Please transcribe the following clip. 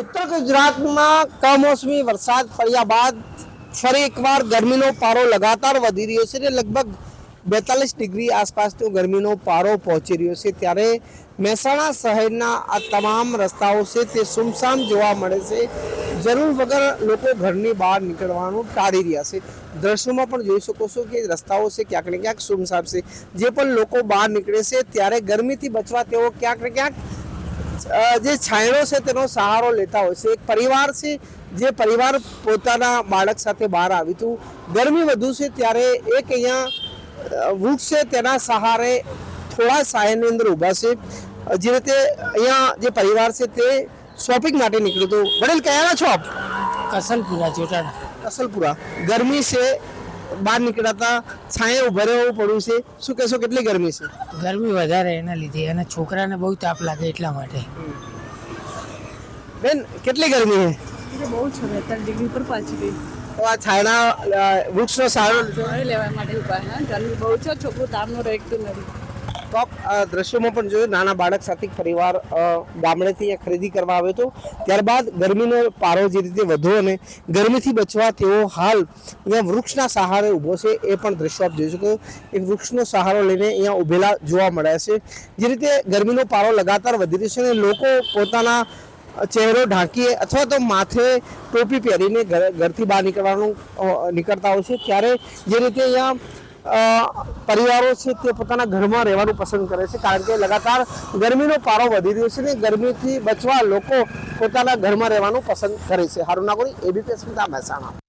ઉત્તર ગુજરાતમાં કમોસમી વરસાદ પડ્યા બાદ ફરી એકવાર ગરમીનો પારો લગાતાર વધી રહ્યો છે અને લગભગ બેતાલીસ ડિગ્રી આસપાસનો ગરમીનો પારો પહોંચી રહ્યો છે. ત્યારે મહેસાણા શહેરના આ તમામ રસ્તાઓ છે તે સુમસામ જોવા મળે છે. જરૂર વગર લોકો ઘરની બહાર નીકળવાનું ટાળી રહ્યા છે. દ્રશ્યોમાં પણ જોઈ શકો છો કે રસ્તાઓ છે ક્યાંક ને ક્યાંક સુમસામ છે. જે પણ લોકો બહાર નીકળે છે, ત્યારે ગરમીથી બચવા તેઓ ક્યાંક ને ક્યાંક જે છાંયડો છે તેનો સહારો લેતા હોય છે. એક પરિવાર છે જે પરિવાર પોતાના બાળક સાથે બહાર આવ્યું હતું. ગરમી વધુ છે ત્યારે એક અહીંયા વૃક્ષ છે તેના સહારે થોડા સાયની અંદર ઊભા છે. જે રીતે અહીંયા જે પરિવાર છે તે શોપિંગ માટે નીકળ્યું હતું. વડીલ કયા છો આપ? કસલપુરા જોટાણા. કસલપુરા. ગરમી છે બહાર નીકળ્યા હતા છાંયે ઊભા રહેવું પડ્યું છે. શું કહેશો કેટલી ગરમી છે? ગરમી વધારે એના લીધે અને છોકરાને બહુ તાપ લાગે એટલા માટે. બેન કેટલી ગરમી છે? બહુ છે બેતાલીસ ડિગ્રી પર પહોંચી ગઈ. તો આ છાયના અ, વૃક્ષનો લીધો લેવા માટે ઊભા હા ગરમી બહુ છે છોકરું તાપનું રહેતું નથી. તો આપ દ્રશ્યોમાં પણ જોયું, નાના બાળક સાથે પરિવાર ગામડેથી અહીંયા ખરીદી કરવા આવ્યો હતો. ત્યારબાદ ગરમીનો પારો જે રીતે વધ્યો અને ગરમીથી બચવા તેઓ હાલ અહીંયા વૃક્ષના સહારે ઊભો છે, એ પણ દ્રશ્યો આપ જોઈ શકો. એક વૃક્ષનો સહારો લઈને અહીંયા ઊભેલા જોવા મળ્યા છે. જે રીતે ગરમીનો પારો લગાતાર વધી રહ્યો છે અને લોકો પોતાના ચહેરો ઢાંકીએ અથવા તો માથે ટોપી પહેરીને ઘર- ઘરથી બહાર નીકળવાનું નીકળતા હોય છે. ત્યારે જે રીતે અહીંયા પરિવારો છે તે પોતાના ઘરમાં રહેવાનું પસંદ કરે છે કારણ કે લગાતાર ગરમીનો પારો વધી રહ્યો છે ને ગરમીથી બચવા લોકો પોતાના ઘરમાં રહેવાનું પસંદ કરે છે. હારું નાગોરી એબીપી સ્મિતા મહેસાણા.